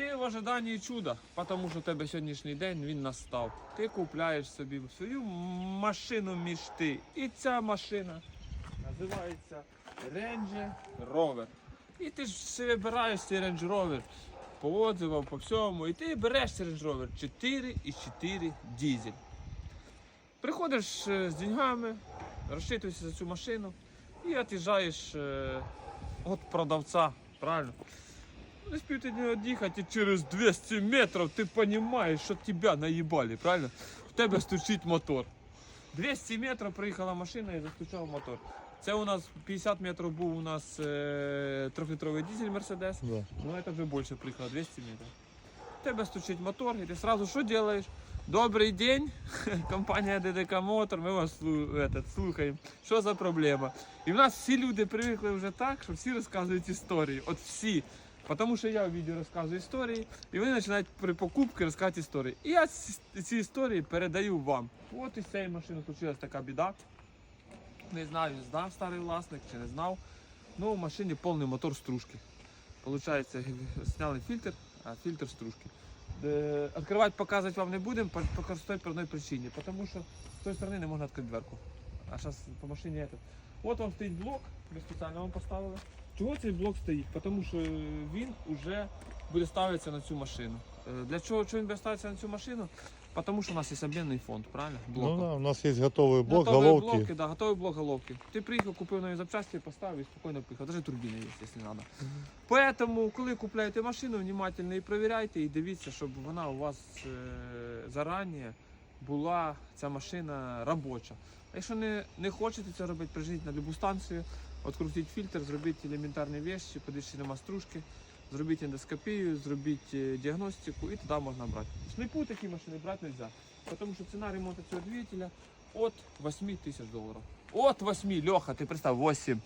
ти в ожиданні чуда, тому що у тебе сьогоднішній день він настав. Ти купляєш собі свою машину мішти. І ця машина називається Range Rover. І ти ж вибираєш цей Range Rover по отзивам, по всьому. І ти береш цей Range Rover 4,4 дізель. Приходиш е, з деньгами, розчитуєшся за цю машину і від'їжджаєш е, від продавця, правильно? Не спів ти не від'їхати і через 200 метрів ти розумієш, що тебе наїбали, правильно? В тебе стучить мотор. 200 метрів приїхала машина і застучав мотор. Це у нас 50 метрів був у нас е, трьохлітровий дизель Мерседес. Да. Ну это вже більше приїхало, 200 метрів. У тебе стучить мотор, і ти сразу що робиш? Добрий день, компанія ДДК Мотор, ми вас этот, слухаємо. Що за проблема? І в нас всі люди привикли вже так, що всі розказують історії. От всі. Тому що я в відео розказую історії, і вони починають при покупці розказувати історії. І я ці, ці історії передаю вам. От із цієї машини случилась така біда. Не знаю, знав старий власник чи не знав. Ну, в машині повний мотор стружки. Получается, сняли фильтр, а фильтр стружки. Е, Открывать, показывать вам не будем по, по простой по одной причине. Потому что с той стороны не можно открыть дверку. А сейчас по машине этот. Вот вам стоїть блок, ми спеціально вам поставили. Чого цей блок стоїть? Тому що він вже буде ставитися на цю машину. Е, Для чого, чого він буде ставитися на цю машину? Тому що у нас є обмінний фонд, правильно? Ну да, у нас есть готовый блок, Готові головки. блоки, да, готовий блок головки. Ти приїхав, купив нові запчасті, поставив і спокійно поїхав. Даже турбіна є, якщо треба. Поэтому, коли купляєте машину, внимательно її перевіряйте і дивіться, щоб вона у вас е, зарані була ця машина робоча. А якщо не, не хочете це робити, приїжджайте на любу станцію, відкрутіть фільтр, зробіть елементарні речі, подивіться нема стружки, зробіть ендоскопію, зробіть е, діагностику і тоді можна брати. Сліпу такі машини брати не можна. Потому что цена ремонта цього двигателя от 8 тысяч долларов. От 8, Леха, ты представь, 8.